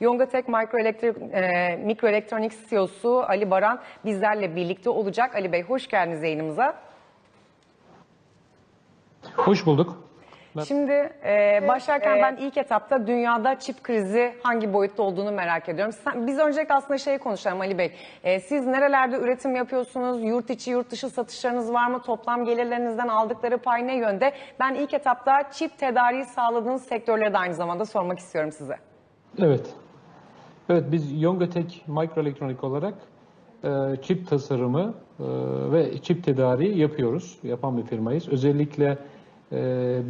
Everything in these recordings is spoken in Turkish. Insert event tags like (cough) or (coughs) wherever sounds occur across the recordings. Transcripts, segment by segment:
Yongatek Microelektrik, e, Mikroelektronik CEO'su Ali Baran bizlerle birlikte olacak. Ali Bey hoş geldiniz yayınımıza. Hoş bulduk. Ben- Şimdi e, başlarken ben ilk etapta dünyada çip krizi hangi boyutta olduğunu merak ediyorum. Sen, biz öncelikle aslında şeyi konuşalım Ali Bey. E, siz nerelerde üretim yapıyorsunuz? Yurt içi, yurt dışı satışlarınız var mı? Toplam gelirlerinizden aldıkları pay ne yönde? Ben ilk etapta çip tedariği sağladığınız sektörleri de aynı zamanda sormak istiyorum size. Evet. Evet biz Yongatek Mikroelektronik olarak e, çip tasarımı e, ve çip tedariği yapıyoruz. Yapan bir firmayız. Özellikle e,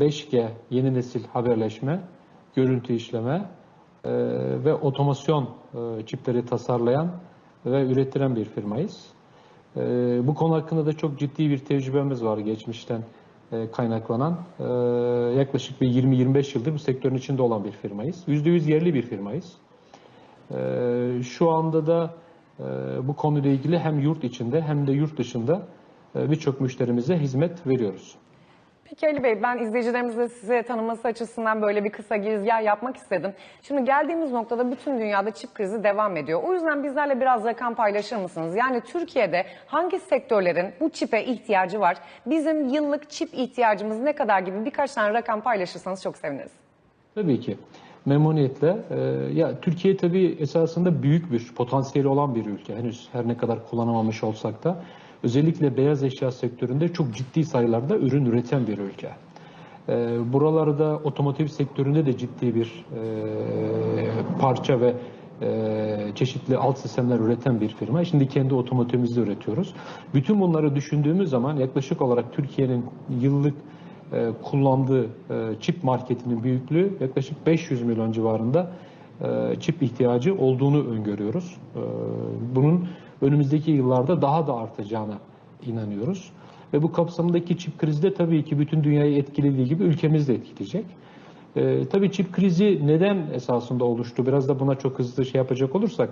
5G yeni nesil haberleşme, görüntü işleme e, ve otomasyon e, çipleri tasarlayan ve üretilen bir firmayız. E, bu konu hakkında da çok ciddi bir tecrübemiz var geçmişten e, kaynaklanan. E, yaklaşık bir 20-25 yıldır bu sektörün içinde olan bir firmayız. %100 yerli bir firmayız. E, şu anda da e, bu konuyla ilgili hem yurt içinde hem de yurt dışında e, birçok müşterimize hizmet veriyoruz. Peki Ali Bey ben izleyicilerimizle size tanıması açısından böyle bir kısa girizgah yapmak istedim. Şimdi geldiğimiz noktada bütün dünyada çip krizi devam ediyor. O yüzden bizlerle biraz rakam paylaşır mısınız? Yani Türkiye'de hangi sektörlerin bu çipe ihtiyacı var? Bizim yıllık çip ihtiyacımız ne kadar gibi birkaç tane rakam paylaşırsanız çok seviniriz. Tabii ki. Memnuniyetle. Ee, ya Türkiye tabii esasında büyük bir potansiyeli olan bir ülke. Henüz her ne kadar kullanamamış olsak da özellikle beyaz eşya sektöründe çok ciddi sayılarda ürün üreten bir ülke. Ee, buralarda otomotiv sektöründe de ciddi bir e, parça ve e, çeşitli alt sistemler üreten bir firma. Şimdi kendi otomotivimizde üretiyoruz. Bütün bunları düşündüğümüz zaman yaklaşık olarak Türkiye'nin yıllık e, kullandığı e, çip marketinin büyüklüğü yaklaşık 500 milyon civarında e, çip ihtiyacı olduğunu öngörüyoruz. Bunun önümüzdeki yıllarda daha da artacağına inanıyoruz. Ve bu kapsamdaki çip krizi de tabii ki bütün dünyayı etkilediği gibi ülkemizi de etkileyecek. E, tabii çip krizi neden esasında oluştu? Biraz da buna çok hızlı şey yapacak olursak.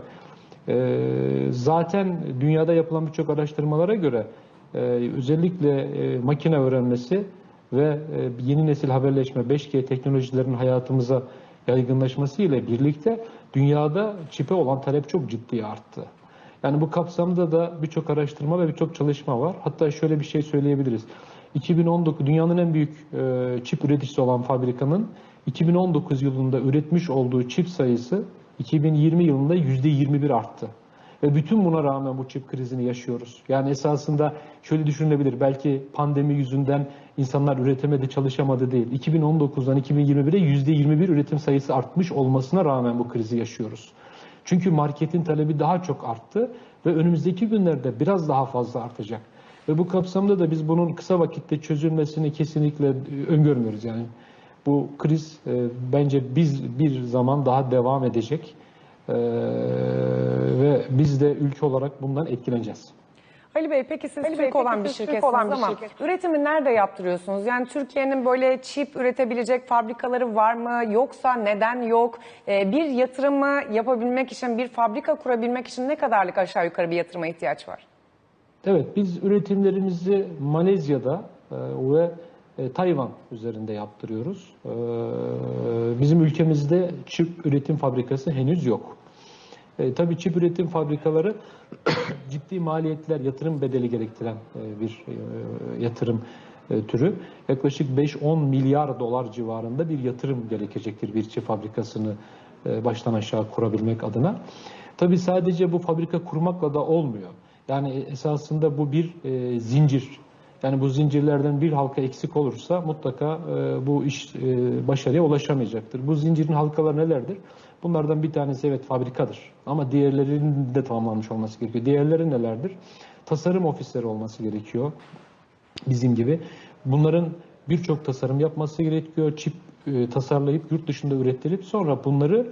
e, zaten dünyada yapılan birçok araştırmalara göre e, özellikle e, makine öğrenmesi ve e, yeni nesil haberleşme 5G teknolojilerin hayatımıza yaygınlaşması ile birlikte dünyada çipe olan talep çok ciddi arttı. Yani bu kapsamda da birçok araştırma ve birçok çalışma var. Hatta şöyle bir şey söyleyebiliriz. 2019 dünyanın en büyük e, çip üreticisi olan fabrikanın 2019 yılında üretmiş olduğu çip sayısı 2020 yılında %21 arttı. Ve bütün buna rağmen bu çip krizini yaşıyoruz. Yani esasında şöyle düşünülebilir. Belki pandemi yüzünden insanlar üretemedi, çalışamadı değil. 2019'dan 2021'e %21 üretim sayısı artmış olmasına rağmen bu krizi yaşıyoruz. Çünkü marketin talebi daha çok arttı ve önümüzdeki günlerde biraz daha fazla artacak. Ve bu kapsamda da biz bunun kısa vakitte çözülmesini kesinlikle e, öngörmüyoruz. Yani bu kriz e, bence biz bir zaman daha devam edecek. Ee, ve biz de ülke olarak bundan etkileneceğiz. Ali Bey peki siz Ali Türk Bey, peki olan bir şirketsiniz olan bir ama şirket. üretimi nerede yaptırıyorsunuz? Yani Türkiye'nin böyle çip üretebilecek fabrikaları var mı? Yoksa neden yok? Ee, bir yatırımı yapabilmek için, bir fabrika kurabilmek için ne kadarlık aşağı yukarı bir yatırıma ihtiyaç var? Evet, biz üretimlerimizi Malezya'da e, ve e, Tayvan üzerinde yaptırıyoruz. E, bizim ülkemizde çip üretim fabrikası henüz yok. E, tabii çip üretim fabrikaları (coughs) ciddi maliyetler, yatırım bedeli gerektiren e, bir yatırım türü. Yaklaşık 5-10 milyar dolar civarında bir yatırım gerekecektir bir çip fabrikasını baştan aşağı kurabilmek adına. Tabii sadece bu fabrika kurmakla da olmuyor. Yani esasında bu bir zincir. Yani bu zincirlerden bir halka eksik olursa mutlaka e, bu iş e, başarıya ulaşamayacaktır. Bu zincirin halkaları nelerdir? Bunlardan bir tanesi evet fabrikadır. Ama diğerlerinin de tamamlanmış olması gerekiyor. Diğerleri nelerdir? Tasarım ofisleri olması gerekiyor. Bizim gibi. Bunların birçok tasarım yapması gerekiyor. Çip e, tasarlayıp yurt dışında ürettirip sonra bunları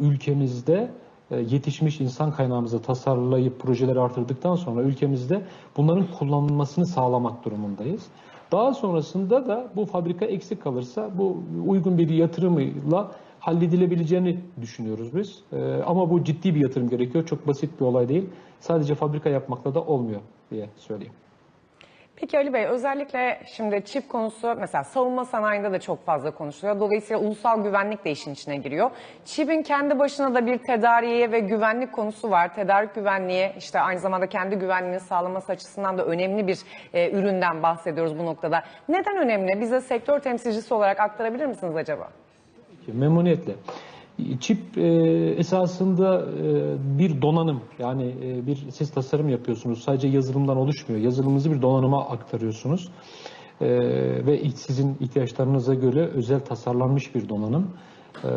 ülkemizde yetişmiş insan kaynağımızı tasarlayıp projeleri artırdıktan sonra ülkemizde bunların kullanılmasını sağlamak durumundayız. Daha sonrasında da bu fabrika eksik kalırsa bu uygun bir yatırımıyla halledilebileceğini düşünüyoruz biz. E, Ama bu ciddi bir yatırım gerekiyor. Çok basit bir olay değil. Sadece fabrika yapmakla da olmuyor diye söyleyeyim. Peki Ali Bey özellikle şimdi çip konusu mesela savunma sanayinde de çok fazla konuşuluyor. Dolayısıyla ulusal güvenlik de işin içine giriyor. Çipin kendi başına da bir tedariğe ve güvenlik konusu var. Tedarik güvenliği işte aynı zamanda kendi güvenliğini sağlaması açısından da önemli bir e, üründen bahsediyoruz bu noktada. Neden önemli? Bize sektör temsilcisi olarak aktarabilir misiniz acaba? Memnuniyetle. Çip e, esasında e, bir donanım. Yani e, bir siz tasarım yapıyorsunuz. Sadece yazılımdan oluşmuyor. Yazılımınızı bir donanıma aktarıyorsunuz. E, ve sizin ihtiyaçlarınıza göre özel tasarlanmış bir donanım e,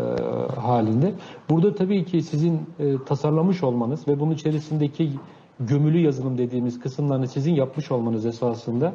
halinde. Burada tabii ki sizin e, tasarlamış olmanız ve bunun içerisindeki gömülü yazılım dediğimiz kısımlarını sizin yapmış olmanız esasında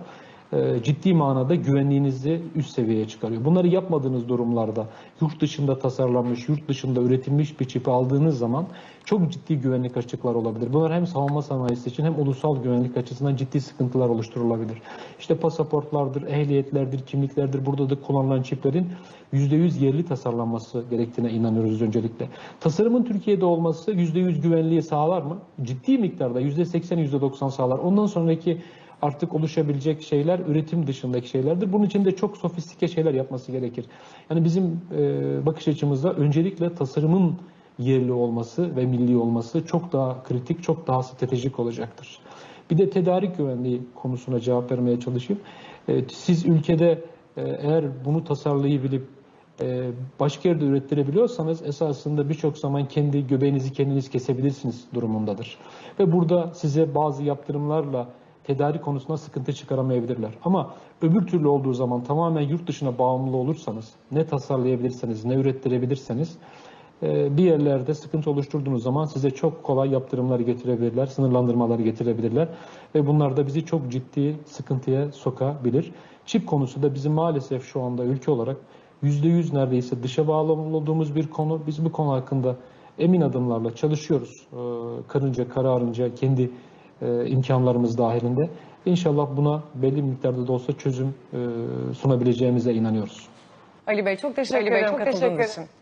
ciddi manada güvenliğinizi üst seviyeye çıkarıyor. Bunları yapmadığınız durumlarda yurt dışında tasarlanmış, yurt dışında üretilmiş bir çipi aldığınız zaman çok ciddi güvenlik açıkları olabilir. Bunlar hem savunma sanayisi için hem ulusal güvenlik açısından ciddi sıkıntılar oluşturulabilir. İşte pasaportlardır, ehliyetlerdir, kimliklerdir burada da kullanılan çiplerin %100 yerli tasarlanması gerektiğine inanıyoruz öncelikle. Tasarımın Türkiye'de olması %100 güvenliği sağlar mı? Ciddi miktarda %80, %90 sağlar. Ondan sonraki artık oluşabilecek şeyler üretim dışındaki şeylerdir. Bunun için de çok sofistike şeyler yapması gerekir. Yani bizim e, bakış açımızda öncelikle tasarımın yerli olması ve milli olması çok daha kritik, çok daha stratejik olacaktır. Bir de tedarik güvenliği konusuna cevap vermeye çalışayım. E, siz ülkede e, eğer bunu tasarlayabilip e, başka yerde ürettirebiliyorsanız esasında birçok zaman kendi göbeğinizi kendiniz kesebilirsiniz durumundadır. Ve burada size bazı yaptırımlarla tedarik konusunda sıkıntı çıkaramayabilirler. Ama öbür türlü olduğu zaman tamamen yurt dışına bağımlı olursanız, ne tasarlayabilirseniz, ne ürettirebilirseniz e, bir yerlerde sıkıntı oluşturduğunuz zaman size çok kolay yaptırımlar getirebilirler, sınırlandırmalar getirebilirler ve bunlar da bizi çok ciddi sıkıntıya sokabilir. Çip konusu da bizim maalesef şu anda ülke olarak %100 neredeyse dışa bağlı olduğumuz bir konu. Biz bu konu hakkında emin adımlarla çalışıyoruz. E, Karınca, kararınca kendi e, imkanlarımız dahilinde. İnşallah buna belli miktarda da olsa çözüm e, sunabileceğimize inanıyoruz. Ali Bey çok teşekkür Ali Bey, ederim çok katıldığınız teşekkür için.